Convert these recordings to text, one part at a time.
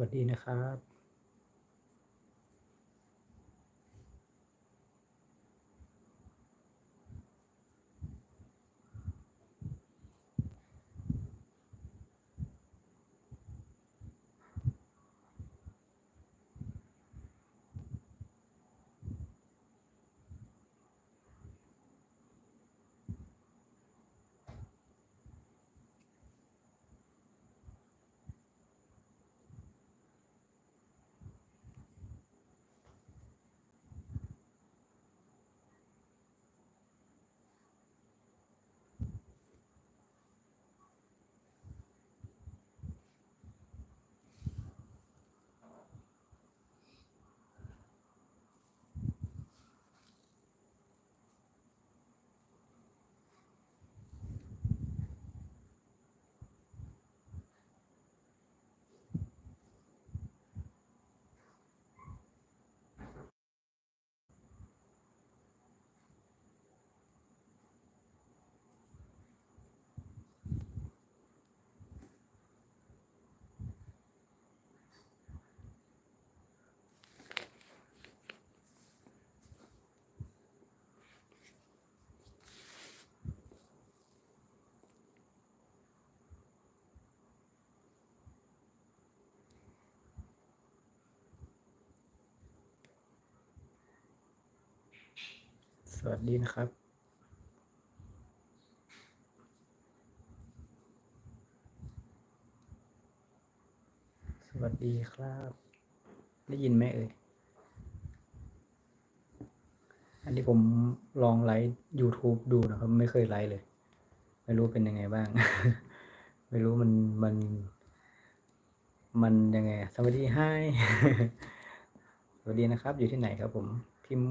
วัสดีนะครับ ส วัสดีนะครับสวัสดีครับ ได้ยินไหมเอ่ย อันนี้ผมลองไลฟ์ YouTube ดูนะครับ ไม่เคยไลฟ์เลย ไม่รู้เป็นยังไงบ้าง ไม่รู้มันมัน มันยังไง สวัสดีไฮสวัสดีนะครับ อยู่ที่ไหนครับผม พิมพ์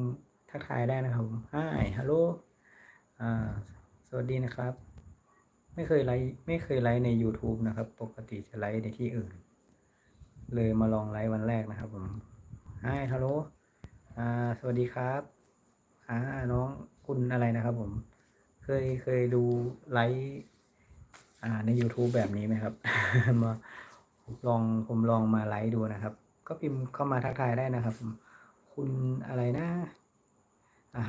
ทักทายได้นะครับผมไฮฮัลโหลสวัสดีนะครับ ไม่เคยไลฟ์ไม่เคยไลฟ์ใน YouTube นะครับ ปกติจะไลฟ์ในที่อื่น เลยมาลองไลฟ์วันแรกนะครับผมไฮฮัลโหลสวัสดีครับอ่าน้องคุณอะไรนะครับผม เคยเคยดูไลฟ์อ่ใน YouTube แบบนี้ไหมครับ มาลองผมลองมาไลฟ์ดูนะครับ ก็พิมพ์เข้ามาทักทายได้นะครับ คุณอะไรนะ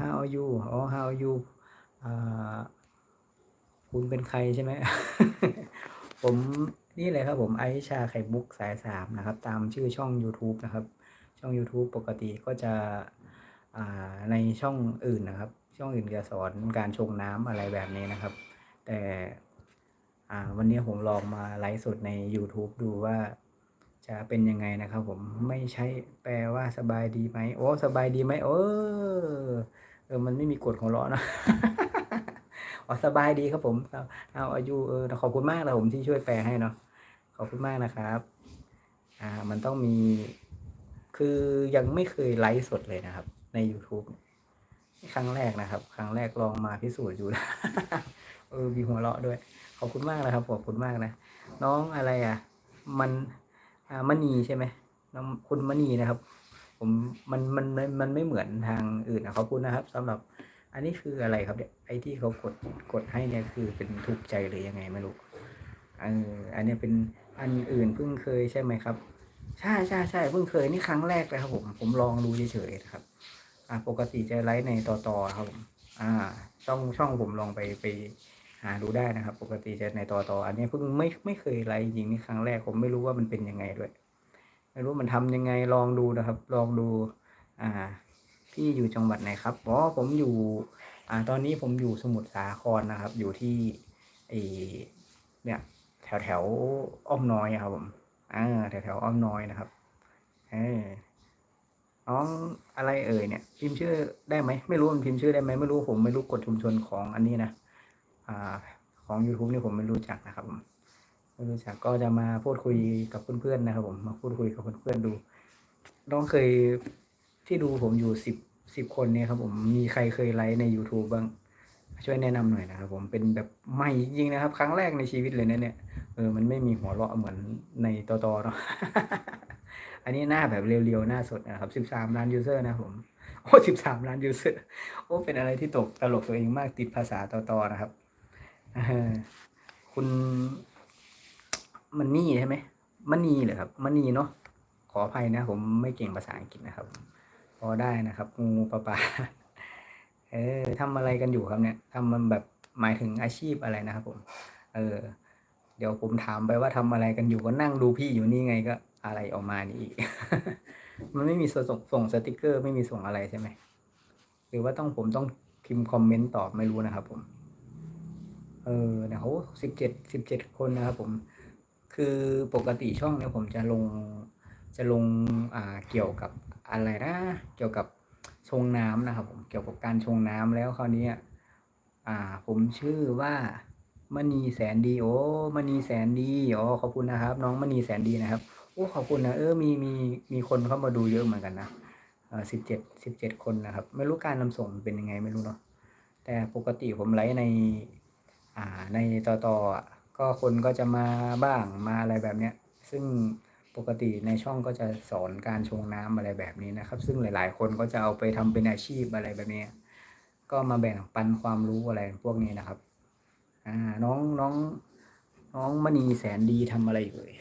how are you อ๋อ how are you อ่าคุณเป็นใครใช่ไหม ผมนี่เลยครับผมไอชาไข่มุกสายสามนะครับ ตามชื่อช่อง YouTube นะครับ ช่อง YouTube ปกติก็จะในช่องอื่นนะครับ ช่องอื่นจะสอนการชงน้ำอะไรแบบนี้นะครับ แต่วันนี้ผมลองมาไลฟ์สดใน YouTube ดูว่า จะเป็นยังไงนะครับผมไม่ใช่แปลว่าสบายดีไหมโอ้สบายดีไหมเออเออ มันไม่มีกฎของเรานะอ๋อสบายดีครับผมเอาอายุเออขอบคุณมากนะผมที่ช่วยแปลให้เนาะขอบคุณมากนะครับ อ่า มันต้องมี คือยังไม่เคยไลฟ์สดเลยนะครับ ใน YouTube ครั้งแรกนะครับ ครั้งแรกลองมาพิสูจน์อยู่นะเออมีหัวเราะด้วย ขอบคุณมากนะครับขอบคุณมากนะ น้องอะไรอะ มัน มณีใช่ไหมน้องคุณมณีนะครับ ผมมันมันมันไม่เหมือนทางอื่นนะขอบคุณนะครับสำหรับอันนี้คืออะไรครับเนี่ยไอ้ที่เขากดกดให้เนี่ยคือเป็นถูกใจหรือยังไงไม่รู้เอออันนี้เป็นอันอื่นเพิ่งเคยใช่ไหมครับ ใช่ใช่ใช่เพิ่งเคยนี่ครั้งแรกเลยครับผมผมลองดูเฉยๆนะครับอ่าปกติจะไลฟ์ในต่อต่อครับผมอ่า ช่องช่องผมลองไปไป หาดูได้นะครับ ปกติจะในต่อต่ออันนี้เพิ่งไม่ไม่เคยไลฟ์จริงนี่ครั้งแรกผมไม่รู้ว่ามันเป็นยังไงด้วย ไม่รู้มันทำยังไงลองดูนะครับ ลองดู อ่า พี่อยู่จังหวัดไหนครับอ๋อผมอยู่ อ่า ตอนนี้ผมอยู่สมุทรสาครนะครับ อยู่ที่ไอเนี่ย แถวแถวอ้อมน้อยครับผมอ่าแถวแถวอ้อมน้อยนะครับเออน้องอะไรเอ่ยเนี่ย พิมพ์ชื่อได้ไหมไม่รู้มันพิมพ์ชื่อได้ไหมไม่รู้ผมไม่รู้กฎชุมชนของอันนี้นะ อของ YouTube นี่ผมไม่รู้จักนะครับผมไม่รู้จักก็จะมาพูดคุยกับเพื่อนๆนะครับ ผมมาพูดคุยกับเพื่อนๆดูน้องเคยที่ดูผมอยู่สิบสิบคนเนี่ยครับ ผมมีใครเคยไลฟ์ใน YouTube บ้างช่วยแนะนำหน่อยนะครับ ผมเป็นแบบใหม่จริงๆนะครับ ครั้งแรกในชีวิตเลยนะเนี่ยเออมันไม่มีหัวเราะเหมือนในตอตอเนาะอันนี้หน้าแบบเรียวๆหน้าสดนะครับสิบสามล้านยูเซอร์นะผมโอ้สิบสามล้านยูเซอร์โอ้เป็นอะไรที่ตกตลกตัวเองมากติดภาษาตอตอนะครับ คุณมันนี่ใช่ไหมมันนีเหรอครับมันนีเนาะขออภัยนะ ผมไม่เก่งภาษาอังกฤษนะครับ พอได้นะครับงูปลาปลาเออทำอะไรกันอยู่ครับเนี่ยทำมันแบบหมายถึงอาชีพอะไรนะครับ ผม เออ เดี๋ยวผมถามไปว่าทำอะไรกันอยู่ก็นั่งดูพี่อยู่นี่ไงก็อะไรออกมานี่อีก มันไม่มีส่งส่งสติกเกอร์ ไม่มีส่งอะไรใช่ไหมหรือว่าต้องผมต้องพิมพ์คอมเมนต์ตอบไม่รู้นะครับผม เออนี่ยโหสิบเจ็ดสิบเจ็ดคนนะครับผม คือปกติช่องเนี่ยผมจะลงจะลงอ่าเกี่ยวกับอะไรนะเกี่ยวกับชงน้ำนะครับ ผมเกี่ยวกับการชงน้ำแล้วคราวนี้อ่า ผมชื่อว่ามณีแสนดี โอ้มณีแสนดีอ๋อขอบคุณนะครับ น้องมณีแสนดีนะครับโอ้ขอบคุณนะเออมีมีมีคนเข้ามาดูเยอะเหมือนกันนะเออสิบเจ็ดสิบเจ็ดคนนะครับ ไม่รู้การนำส่งเป็นยังไงไม่รู้เนาะแต่ปกติผมไลฟ์ใน อ่าในต่อต่อก็คนก็จะมาบ้างมาอะไรแบบเนี้ย ซึ่งปกติในช่องก็จะสอนการชงน้ำอะไรแบบนี้นะครับ ซึ่งหลาย ๆ คนก็จะเอาไปทำเป็นอาชีพอะไรแบบนี้ก็มาแบ่งปันความรู้อะไรพวกนี้นะครับ อ่าน้องน้องน้องมณีแสนดีทำอะไรอยู่เอ่ย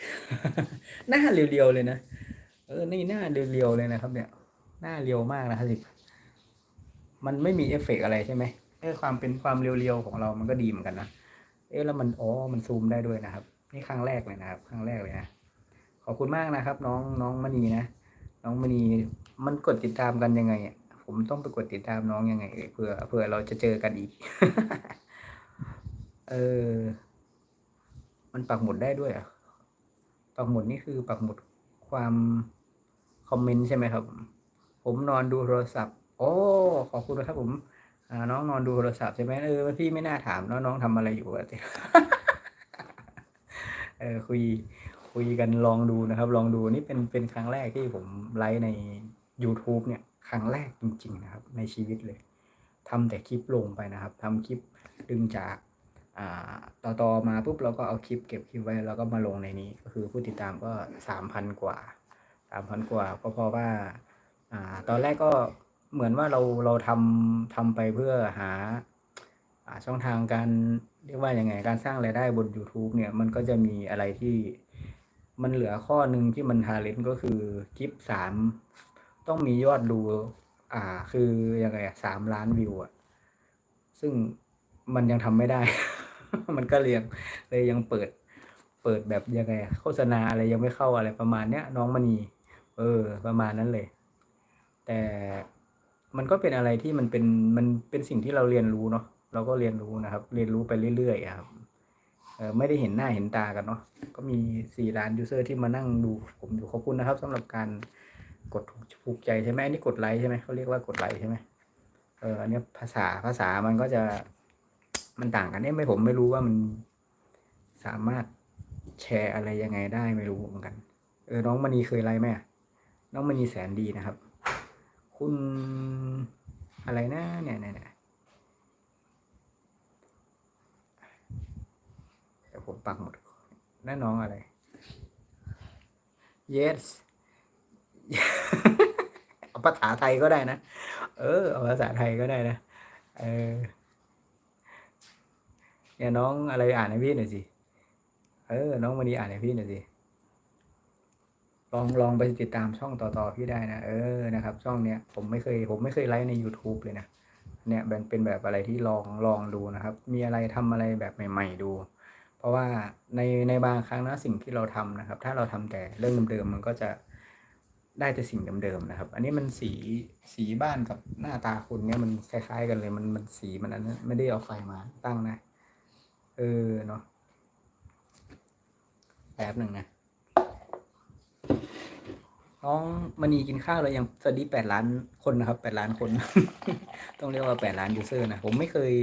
หน้าเรียวๆเลยนะเออนี่หน้าเรียวๆเลยนะครับ เนี่ย หน้าเรียวมากนะครับสิมันไม่มีเอฟเฟกอะไรใช่ไหม เออความเป็นความเรียวๆของเรามันก็ดีเหมือนกันนะเอ๊ะแล้วมันอ๋อมันซูมได้ด้วยนะครับ นี่ครั้งแรกเลยนะครับ ครั้งแรกเลยนะขอบคุณมากนะครับ น้องน้องมณีนะน้องมณีมันกดติดตามกันยังไงอะผมต้องไปกดติดตามน้องยังไงเอ่ยเผื่อเผื่อเราจะเจอกันอีก เออ มันปักหมุดได้ด้วยอะปักหมุดนี่คือปักหมุดความคอมเมนต์ใช่ไหมครับ ผมนอนดูโทรศัพท์ โอ้ ขอบคุณนะครับผม อ่าน้องนอนดูโทรศัพท์ใช่ไหมเออพี่ไม่น่าถามเนอะน้องทำอะไรอยู่อะเออคุยคุยกันลองดูนะครับ ลองดูนี่เป็นเป็นครั้งแรกที่ผมไลฟ์ใน YouTube เนี่ย ครั้งแรกจริง ๆ นะครับ ในชีวิตเลยทำแต่คลิปลงไปนะครับทำคลิปดึงจากอ่าต่อต่อมาปุ๊บเราก็เอาคลิปเก็บคลิปไว้แล้วก็มาลงในนี้ ก็คือผู้ติดตามก็สามพันกว่าสามพันกว่าก็เพราะว่าอ่าตอนแรกก็ เหมือนว่าเราเราทำทำไปเพื่อหาช่องทางการเรียกว่ายังไงการสร้างรายได้บน YouTube เนี่ยมันก็จะมีอะไรที่มันเหลือข้อหนึ่งที่มันทาเลนก็คือคลิปสามต้องมียอดดู อ่า คือยังไงสามล้านวิวอะซึ่งมันยังทำไม่ได้ มันก็เรียงเลยยังเปิด เปิดแบบยังไงโฆษณาอะไรยังไม่เข้าอะไรประมาณเนี้ยน้องมณีเออ ประมาณนั้นเลย แต่ มันก็เป็นอะไรที่มันเป็นมันเป็นสิ่งที่เราเรียนรู้เนาะเราก็เรียนรู้นะครับ เรียนรู้ไปเรื่อยๆครับเออไม่ได้เห็นหน้าเห็นตากันเนาะก็มีสี่ล้านยูเซอร์ที่มานั่งดูผมอยู่ขอบคุณนะครับสำหรับการกดถูกใจใช่ไหมอันนี้กดไลค์ใช่ไหมเขาเรียกว่ากดไลค์ใช่ไหมเอออันเนี้ยภาษาภาษามันก็จะมันต่างกันเนี่ยไม่ผมไม่รู้ว่ามันสามารถแชร์อะไรยังไงได้ไม่รู้เหมือนกัน เออน้องมณีเคยไลค์ไหมน้องมณีแสนดีนะครับ คุณอะไรนะเนี่ยเนี่ยเนี่ยเดี๋ยวผมปักหมดนั่นน้องอะไร yes เอาภาษาไทยก็ได้นะ เออเอาภาษาไทยก็ได้นะ เออเนี่ยน้องอะไรอ่านให้พี่หน่อยสิ เออ น้องวันนี้อ่านให้พี่หน่อยสิ ลองลองไปติดตามช่องต่อๆพี่ได้นะเออนะครับ ช่องเนี้ยผมไม่เคยผมไม่เคยไลฟ์ใน YouTube เลยนะเนี่ยเป็นเป็นแบบอะไรที่ลองลองดูนะครับ มีอะไรทำอะไรแบบใหม่ ๆ ดู เพราะว่าในในบางครั้งนะสิ่งที่เราทำนะครับ ถ้าเราทำแต่เรื่องเดิมๆมันก็จะได้แต่สิ่งเดิมๆนะครับ อันนี้มันสีสีบ้านกับหน้าตาคุณเนี่ยมันคล้าย ๆ กันเลยมันมันสีมันอันนั้นไม่ได้เอาไฟมาตั้งนะ เออเนาะแป๊บหนึ่งนะ น้องมณีกินข้าวแล้วยังสวัสดีแปดล้านคนนะครับแปดล้านคน ต้องเรียกว่าแปดล้านยูเซอร์นะ ผมไม่เคย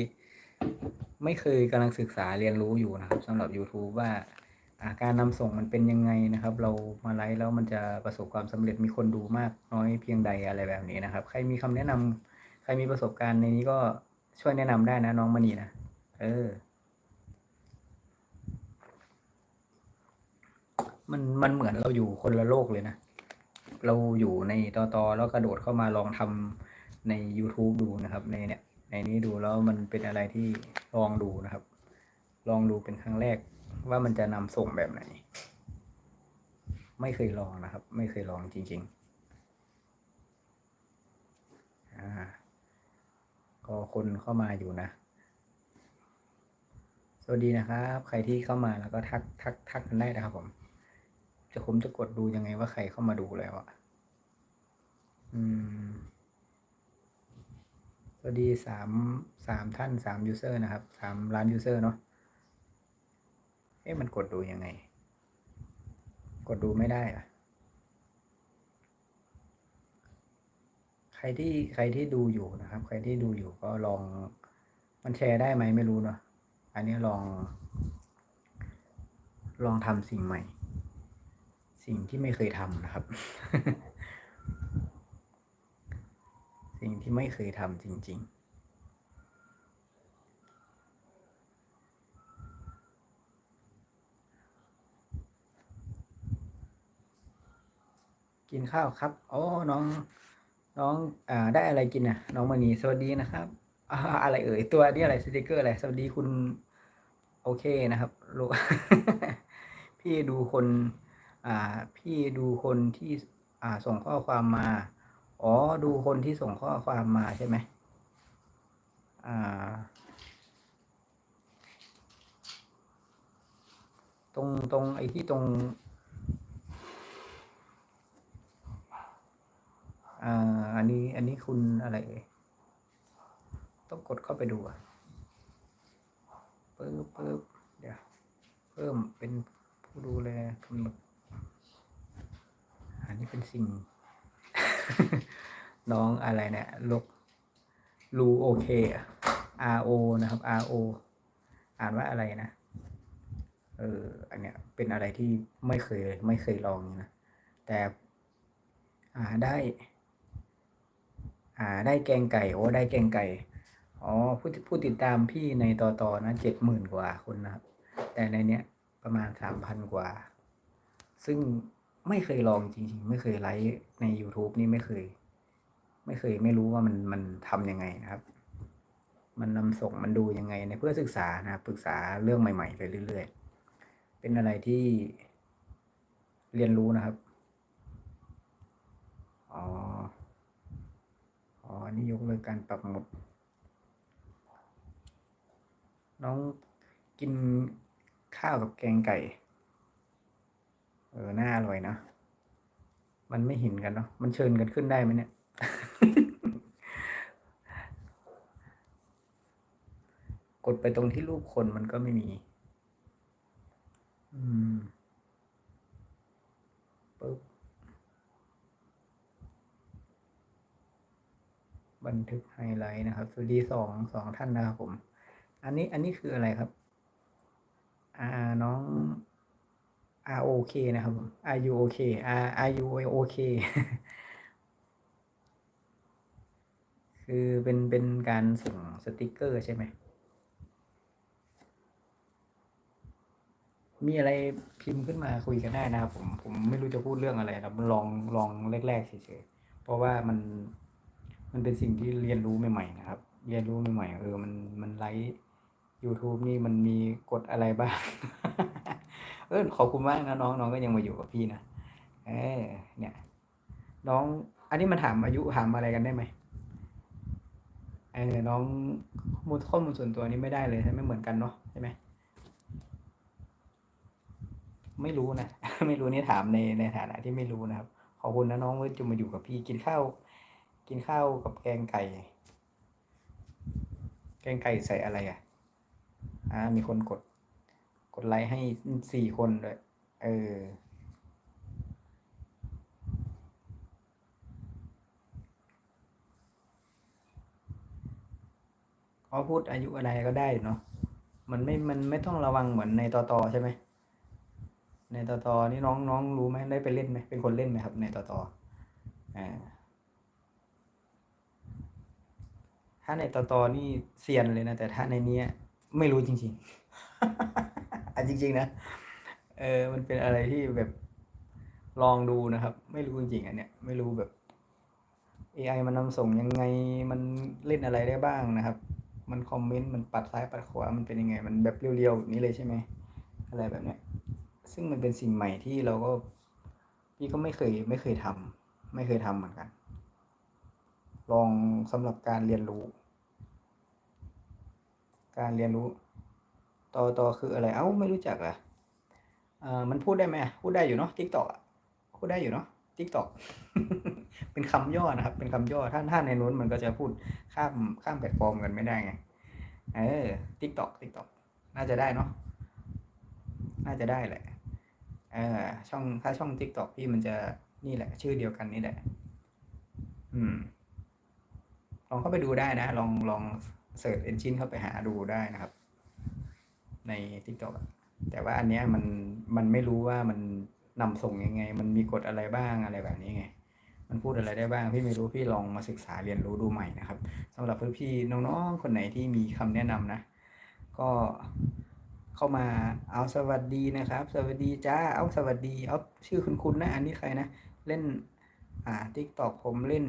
ไม่เคยกำลังศึกษาเรียนรู้อยู่นะครับสำหรับ YouTube ว่าอาการนำส่งมันเป็นยังไงนะครับ เรามาไลฟ์แล้วมันจะประสบความสำเร็จมีคนดูมากน้อยเพียงใดอะไรแบบนี้นะครับ ใครมีคำแนะนำใครมีประสบการณ์ในนี้ก็ช่วยแนะนำได้นะน้องมณีนะเออ มันมันเหมือนเราอยู่คนละโลกเลยนะ เราอยู่ในตอตอแล้วกระโดดเข้ามาลองทำใน YouTube ดูนะครับ ในเนี่ยในนี้ดูแล้วมันเป็นอะไรที่ลองดูนะครับ ลองดูเป็นครั้งแรกว่ามันจะนำส่งแบบไหน ไม่เคยลองนะครับ ไม่เคยลองจริงๆอ่าก็คนเข้ามาอยู่นะ สวัสดีนะครับ ใครที่เข้ามาแล้วก็ทักทักทักกันได้นะครับผม จะผมจะกดดูยังไงว่าใครเข้ามาดูแล้วอะ อืม สวัสดีสามสามท่านสามยูเซอร์นะครับสามล้านยูเซอร์เนาะ เอ๊ะมันกดดูยังไง กดดูไม่ได้อะ ใครที่ใครที่ดูอยู่นะครับ ใครที่ดูอยู่ก็ลอง มันแชร์ได้ไหมไม่รู้เนาะ อันนี้ลอง ลองทำสิ่งใหม่ สิ่งที่ไม่เคยทำนะครับ สิ่งที่ไม่เคยทำจริง ๆกินข้าวครับ โอ้ น้อง น้อง อ่า ได้อะไรกินอะ น้องมณีสวัสดีนะครับอ่าอะไรเอ่ย ตัวนี้อะไร สติกเกอร์อะไร สวัสดีคุณ โอเคนะครับรู้พี่ดูคน พี่ดูคนที่ส่งข้อความมา อ๋อ ดูคนที่ส่งข้อความมาใช่ไหมตรงตรงไอ้ที่ตรงอันนี้อันนี้คุณอะไรเอ่ยต้องกดเข้าไปดูอะปึ๊บปึ๊บเดี๋ยว เพิ่มเป็นผู้ดูแลกำหนด อันนี้เป็นสิ่ง น้องอะไรเนี่ยลกรูโอเคอะ R O นะครับ R O อ่านว่าอะไรนะ เออ อันเนี้ยเป็นอะไรที่ไม่เคยไม่เคยลองนะ แต่อ่าได้ อ่า ได้แกงไก่ โอ้ ได้แกงไก่ อ๋อ ผู้ผู้ติดตามพี่ในต่อต่อนะเจ็ดหมื่นกว่าคนนะครับ แต่ในเนี้ยประมาณสามพันกว่า ซึ่ง ไม่เคยลองจริงๆ ไม่เคยไลฟ์ใน YouTube นี่ไม่เคย ไม่เคยไม่รู้ว่ามันมันทำยังไงนะครับ มันนำส่งมันดูยังไงในเพื่อศึกษานะครับปรึกษาเรื่องใหม่ๆไปเรื่อยๆ เป็นอะไรที่เรียนรู้นะครับ อ๋อ อ๋อนนี่ยกเลิกการปักหมุด น้องกินข้าวกับแกงไก่ เออน่าอร่อยนะ มันไม่เห็นกันเนาะ มันเชิญกันขึ้นได้ไหมเนี่ย กดไปตรงที่รูปคนมันก็ไม่มี อืมปึ๊บ บันทึกไฮไลท์นะครับ สวัสดีสองสองท่านนะครับผม อันนี้อันนี้คืออะไรครับ อ่าน้อง R O K นะครับผม R U O K R R U O K คือเป็นเป็นการส่งสติกเกอร์ใช่ไหม มีอะไรพิมพ์ขึ้นมาคุยกันได้นะครับผมผมไม่รู้จะพูดเรื่องอะไรนะลองลองแรกๆเฉยๆเพราะว่ามันมันเป็นสิ่งที่เรียนรู้ใหม่ๆนะครับ เรียนรู้ใหม่ๆเออมันมันไลฟ์ YouTube นี่มันมีกฎอะไรบ้าง เออขอบคุณมากนะน้องน้องก็ยังมาอยู่กับพี่นะเออเนี่ย น้อง อันนี้มันถามอายุถามอะไรกันได้ไหมเออน้องข้อมูลข้อมูลส่วนตัวนี้ไม่ได้เลยใช่ไหมเหมือนกันเนาะใช่ไหมไม่รู้นะไม่รู้นี่ถามในในฐานะที่ไม่รู้นะครับ ขอบคุณนะน้องว่าจะมาอยู่กับพี่กินข้าวกินข้าวกับแกงไก่ แกงไก่ใส่อะไรอะ อ่า มีคนกด ดไลค์ให้สี่คนเลยเอออ๋อพูดอายุอะไรก็ได้เนาะ มันไม่ มันไม่ต้องระวังเหมือนในตอตอใช่ไหม ในตอตอนี่น้องน้องรู้ไหมได้ไปเล่นไหมเป็นคนเล่นไหมครับ ในตอตออ่าถ้าในตอตอนี่เซียนเลยนะ แต่ถ้าในเนี้ยไม่รู้จริง ๆ อันจริง ๆ นะ เออ มันเป็นอะไรที่แบบลองดูนะครับ ไม่รู้จริงๆอันเนี้ยไม่รู้แบบ AI มันนำส่งยังไงมันเล่นอะไรได้บ้างนะครับ มันคอมเมนต์มันปัดซ้ายปัดขวามันเป็นยังไง มันแบบเรียวๆแบบนี้เลยใช่ไหมอะไรแบบเนี้ยซึ่งมันเป็นสิ่งใหม่ที่เราก็พี่ก็ไม่เคยไม่เคยทำไม่เคยทำเหมือนกัน ลองสำหรับการเรียนรู้ การเรียนรู้ ต่อต่อคืออะไร เอ้าไม่รู้จักอะอ่ามันพูดได้ไหมพูดได้อยู่เนาะทิกตอกพูดได้อยู่เนาะทิกตอกเป็นคำย่อนะครับ เป็นคำย่อถ้าถ้าในนู้นมันก็จะพูดข้ามข้ามแพลตฟอร์มกันไม่ได้ไงเออทิกตอกทิกตอกน่าจะได้เนาะน่าจะได้แหละเออช่องถ้าช่องทิกตอกพี่มันจะนี่แหละ ชื่อเดียวกันนี่แหละ อืม ลองเข้าไปดูได้นะ ลองลองเสิร์ชเอนจินเข้าไปหาดูได้นะครับ ใน TikTok แต่ว่าอันเนี้ยมันมันไม่รู้ว่ามันนำส่งยังไง มันมีกฎอะไรบ้างอะไรแบบนี้ไง มันพูดอะไรได้บ้างพี่ไม่รู้พี่ลองมาศึกษาเรียนรู้ดูใหม่นะครับสำหรับเพี่น้องๆคนไหนที่มีคำแนะนำนะ ก็เข้ามาเอาสวัสดีนะครับ สวัสดีจ้าเอาสวัสดีเอาชื่อคุณคุณนะ อันนี้ใครนะ เล่นอ่าทิกตอกผมเล่น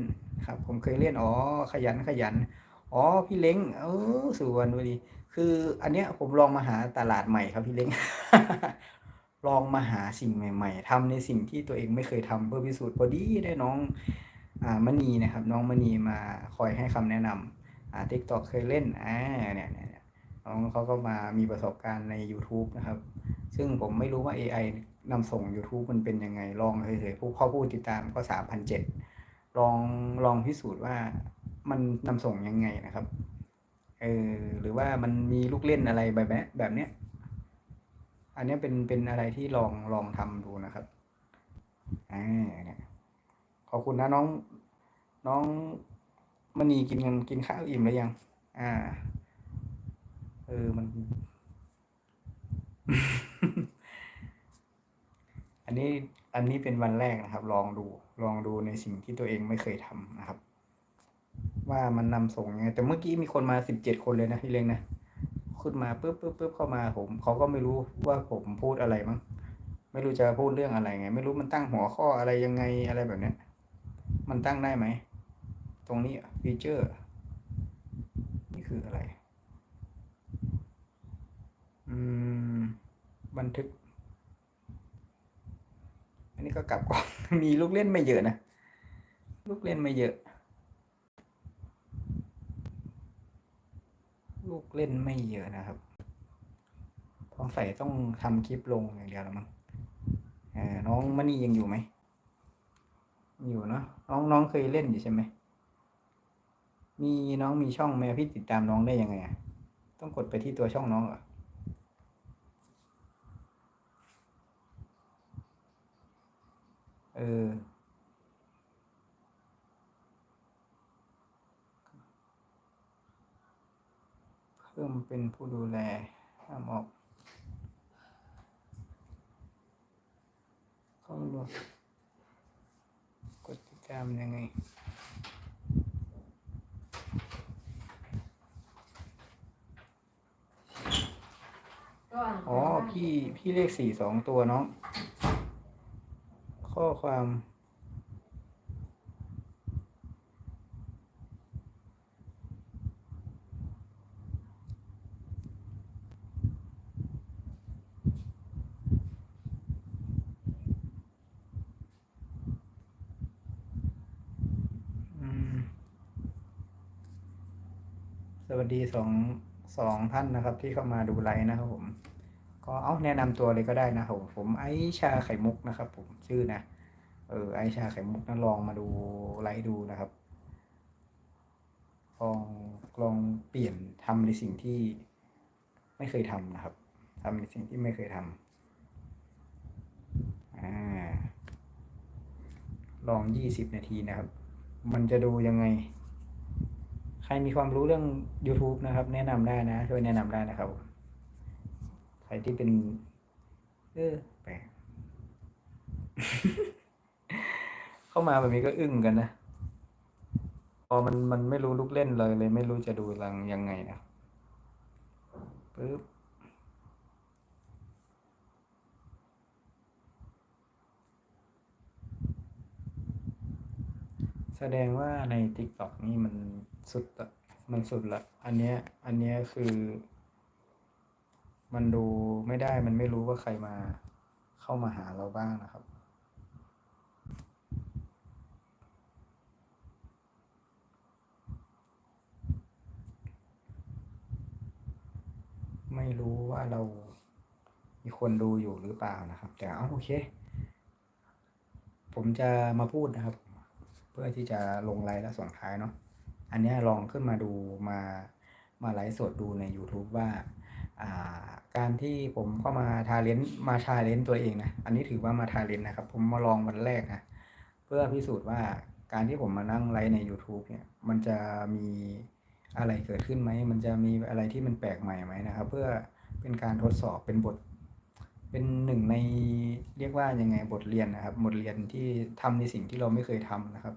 ครับ ผมเคยเล่นอ๋อขยันขยัน อ๋อพี่เล้งเออสุวรรณวดีคือ อันเนี้ยผมลองมาหาตลาดใหม่ครับพี่เล้ง ลองมาหาสิ่งใหม่ ๆทำในสิ่งที่ตัวเองไม่เคยทำเพื่อพิสูจน์พอดีได้น้องอ่ามณีนะครับ น้องมณีมาคอยให้คำแนะนำอ่าทิกตอกเคยเล่นอ่าเนี่ยเนี่ยเนี่ยน้องเขาก็มามีประสบการณ์ใน YouTube นะครับ ซึ่งผมไม่รู้ว่า AI นำส่ง YouTube มันเป็นยังไง ลองเฉยๆผู้เข้าผู้ติดตามก็สามพันเจ็ดลองลองพิสูจน์ว่า มันนำส่งยังไงนะครับเออหรือว่ามันมีลูกเล่นอะไรแบบนี้แบบเนี้ย อันนี้เป็นเป็นอะไรที่ลองลองทำดูนะครับอ่าเนี่ยขอบคุณนะน้อง น้องมณีกินกินข้าวอิ่มหรือยัง อ่า เออมัน อันนี้อันนี้เป็นวันแรกนะครับ ลองดู ลองดูในสิ่งที่ตัวเองไม่เคยทำนะครับ ว่ามันนำส่งยังไง แต่เมื่อกี้มีคนมาสิบเจ็ดคนเลยนะพี่เล้งนะขึ้นมาปุ๊บปุ๊บปุ๊บเข้ามาผมเขาก็ไม่รู้ว่าผมพูดอะไรมั้งไม่รู้จะพูดเรื่องอะไรไง ไม่รู้มันตั้งหัวข้ออะไรยังไงอะไรแบบเนี้ยมันตั้งได้ไหม ตรงนี้ฟีเจอร์ นี่คืออะไร อืม บันทึก อันนี้ก็กลับกล่องมีลูกเล่นไม่เยอะนะ ลูกเล่นไม่เยอะ ลูกเล่นไม่เยอะนะครับสงสัยต้องทำคลิปลงอย่างเดียวแล้วมั้งน้องมณียังอยู่ไหม อยู่เนาะน้องน้องเคยเล่นอยู่ใช่ไหม มีน้องมีช่องไหมพี่ติดตามน้องได้ยังไงอะต้องกดไปที่ตัวช่องน้องเหรอเออ เพิ่ มเป็นผู้ดูแลห้ามออกข้ามาดูกดติดตามยังไงอ๋อพี่พี่เลขสี่สองตัวน้อง ข้อความ อืม ส วัสดีสองสองท่านนะครับ ที่เข้ามาดูไลฟ์นะครับผม ก็เอาแนะนำตัวเลยก็ได้นะครับผมผมไอชาไข่มุกนะครับ ผมชื่อนะเออไอชาไข่มุกนะลองมาดูไลฟ์ดูนะครับลองลองเปลี่ยนทำในสิ่งที่ไม่เคยทำนะครับทำในสิ่งที่ไม่เคยทำอ่าลองยี่สิบนาทีนะครับ มันจะดูยังไง ครมีความรู้เรื่อง YouTube นะครับ แนะนำได้นะ ช่วยแนะนำได้นะครับ ใครที่เป็น เออแปลก เข้ามาแบบนี้ก็อึ้งกันนะ พอมันมันไม่รู้ลูกเล่นเลยเลย ไม่รู้จะดูรังยังไงนะปึ๊บแสดงว่าใน TikTok นี่มัน สุดละมันสุดละ อันเนี้ย อันเนี้ยคือ มันดูไม่ได้มันไม่รู้ว่าใครมาเข้ามาหาเราบ้างนะครับ ไม่รู้ว่าเรามีคนดูอยู่หรือเปล่านะครับ แต่เอาโอเค ผมจะมาพูดนะครับ เพื่อที่จะลงไลน์และส่งท้ายเนาะ อันนี้ลองขึ้นมาดูมามาไลฟ์สดดูใน YouTube ว่าการที่ผมเข้ามาทาเลนต์มาทาเลนต์ตัวเองนะอันนี้ถือว่ามาทาเลนต์นะครับ ผมมาลองวันแรกนะเพื่อพิสูจน์ว่าการที่ผมมานั่งไลฟ์ใน YouTube เนี่ยมันจะมีอะไรเกิดขึ้นไหมมันจะมีอะไรที่มันแปลกใหม่ไหมนะครับ เพื่อเป็นการทดสอบเป็นบท เป็นหนึ่งในเรียกว่ายังไงบทเรียนนะครับ บทเรียนที่ทำในสิ่งที่เราไม่เคยทำนะครับ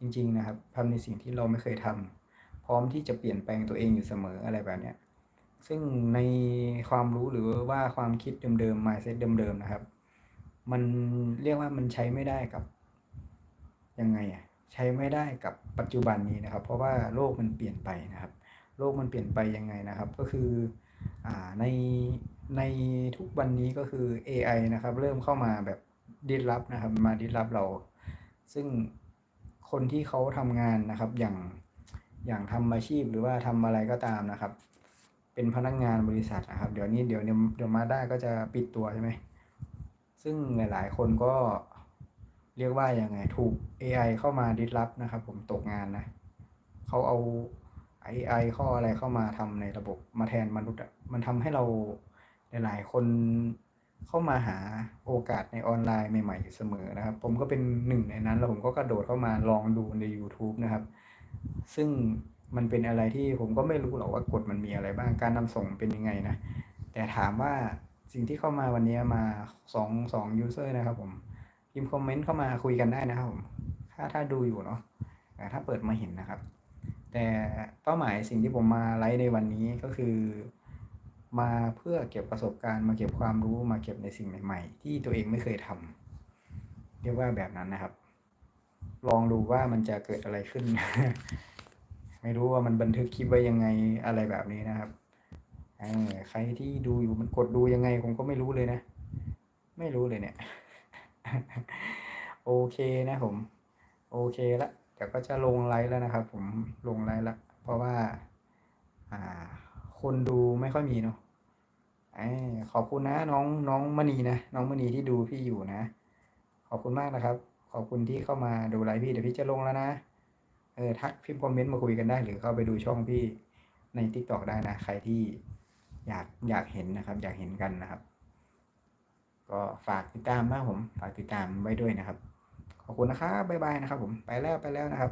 จริง ๆ นะครับทำในสิ่งที่เราไม่เคยทำพร้อมที่จะเปลี่ยนแปลงตัวเองอยู่เสมออะไรแบบเนี้ยซึ่งในความรู้หรือว่าความคิดเดิมๆ mindset เดิมๆ นะครับ มันเรียกว่ามันใช้ไม่ได้กับยังไงอะใช้ไม่ได้กับปัจจุบันนี้นะครับ เพราะว่าโลกมันเปลี่ยนไปนะครับ โลกมันเปลี่ยนไปยังไงนะครับ ก็คืออ่าในในทุกวันนี้ก็คือ AI นะครับ เริ่มเข้ามาแบบดิสรับนะครับ มาดิสรับเรา ซึ่ง คนที่เขาทำงานนะครับ อย่างอย่างทำอาชีพหรือว่าทำอะไรก็ตามนะครับ เป็นพนักงานบริษัทนะครับ เดี๋ยวนี้เดี๋ยวเดี๋ยวมาได้ก็จะปิดตัวใช่ไหมซึ่งหลาย ๆ คนก็เรียกว่ายังไงถูก AI เข้ามาดิสรับนะครับ ผมตกงานนะเขาเอา AI ข้ออะไรเข้ามาทำในระบบมาแทนมนุษย์มันทำให้เราหลาย ๆ คน เข้ามาหาโอกาสในออนไลน์ใหม่ๆอยู่เสมอนะครับ ผมก็เป็นหนึ่งในนั้น แล้วผมก็กระโดดเข้ามาลองดูใน YouTube นะครับ ซึ่งมันเป็นอะไรที่ผมก็ไม่รู้หรอกว่ากฎมันมีอะไรบ้างการนำส่งเป็นยังไงนะ แต่ถามว่าสิ่งที่เข้ามาวันนี้มาสองสองยูเซอร์นะครับผมพิมพ์คอมเมนต์เข้ามาคุยกันได้นะครับผมถ้าถ้าดูอยู่เนาะแต่ถ้าเปิดมาเห็นนะครับ แต่เป้าหมายสิ่งที่ผมมาไลฟ์ในวันนี้ก็คือ มาเพื่อเก็บประสบการณ์มาเก็บความรู้มาเก็บในสิ่งใหม่ๆ ที่ตัวเองไม่เคยทำเรียกว่าแบบนั้นนะครับ ลองดูว่ามันจะเกิดอะไรขึ้น ไม่รู้ว่ามันบันทึกคลิปไว้ยังไงอะไรแบบนี้นะครับเออใครที่ดูอยู่มันกดดูยังไงผมก็ไม่รู้เลยนะ ไม่รู้เลยเนี่ย โอเคนะผม โอเคละเดี๋ยวก็จะลงไลฟ์แล้วนะครับ ผมลงไลฟ์ละเพราะว่า อ่า คนดูไม่ค่อยมีเนาะอ้ขอบคุณนะน้องน้องมณีนะน้องมณีที่ดูพี่อยู่นะ ขอบคุณมากนะครับ ขอบคุณที่เข้ามาดูไลฟ์พี่เดี๋ยวพี่จะลงแล้วนะเออทักพิมพ์คอมเมนต์มาคุยกันได้ หรือเข้าไปดูช่องพี่ใน t ิ k t o k ได้นะ ใครที่อยากอยากเห็นนะครับ อยากเห็นกันนะครับ ก็ฝากติดตามนะผม ฝากติดตามไว้ด้วยนะครับ ขอบคุณนะครับบ๊ายบายนะครับ ผมไปแล้วไปแล้วนะครับ